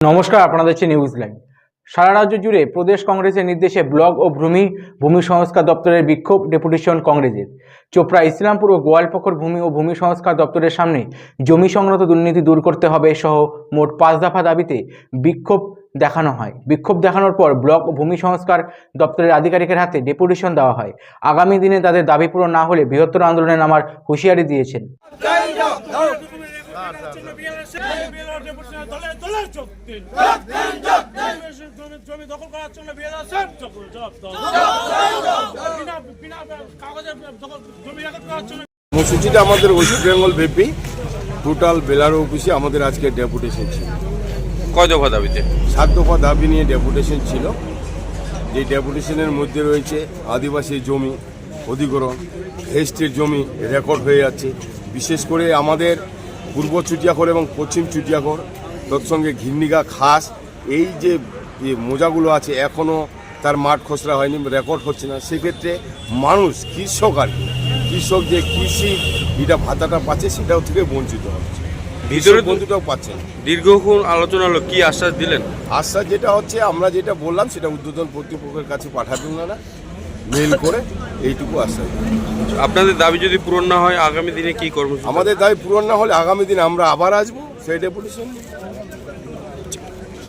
নমস্কার আপনাদের দেখছেন নিউজ লাইভ সারা রাজ্য জুড়ে প্রদেশ কংগ্রেসের নির্দেশে ব্লক ও ভূমি ভূমি সংস্কার দপ্তরের বিক্ষোভ ডেপুটেশন কংগ্রেসের। চোপড়া, ইসলামপুর ও গোয়ালপকর ভূমি ও ভূমি সংস্কার দপ্তরের সামনে জমি সংক্রান্ত দুর্নীতি দূর করতে হবে সহ মোট পাঁচ দফা দাবিতে বিক্ষোভ দেখানো হয়। বিক্ষোভ দেখানোর পর ব্লক ও ভূমি সংস্কার দপ্তরের আধিকারিকের হাতে ডেপুটেশন দেওয়া হয়। আগামী দিনে তাদের দাবি পূরণ না হলে বৃহত্তর আন্দোলনে নামার হুঁশিয়ারি দিয়েছেন। জমি দখল করার জন্য কর্মসূচিটা আমাদের ওয়েস্ট বেঙ্গল ব্যাপী টোটাল বেলার অফিসে আমাদের আজকে ডেপুটেশন ছিল। কয় দফা দাবিতে? সাত দফা দাবি নিয়ে ডেপুটেশন ছিল। যে ডেপুটেশনের মধ্যে রয়েছে আদিবাসী জমি অধিগ্রহণ হেস্টের জমি রেকর্ড হয়ে যাচ্ছে। বিশেষ করে আমাদের পূর্ব চুটিয়াখর এবং পশ্চিম চুটিয়াখর তৎসঙ্গে ঘিন্নিগা খাস এই যে যে মোজাগুলো আছে এখনও তার মাঠ খসড়া হয়নি রেকর্ড হচ্ছে না। সেক্ষেত্রে মানুষ কৃষক আর কি কৃষক যে কৃষি এটা ভাতাটা পাচ্ছে সেটাও থেকে বঞ্চিত হচ্ছে। ভিতরে বন্ধুটাও পাচ্ছে দীর্ঘক্ষণ আলোচনা হলো কি আশ্বাস দিলেন? আশ্বাস যেটা হচ্ছে আমরা যেটা বললাম সেটা উদ্বোধন কর্তৃপক্ষের কাছে পাঠাবেন না। মেল করে এইটুকু আশ্বাস আপনাদের দাবি যদি পূরণ না হয় আগামী দিনে কি করব আমাদের দাবি পূরণ না হলে আগামী দিনে আমরা আবার আসব সেই ডেপুটেশন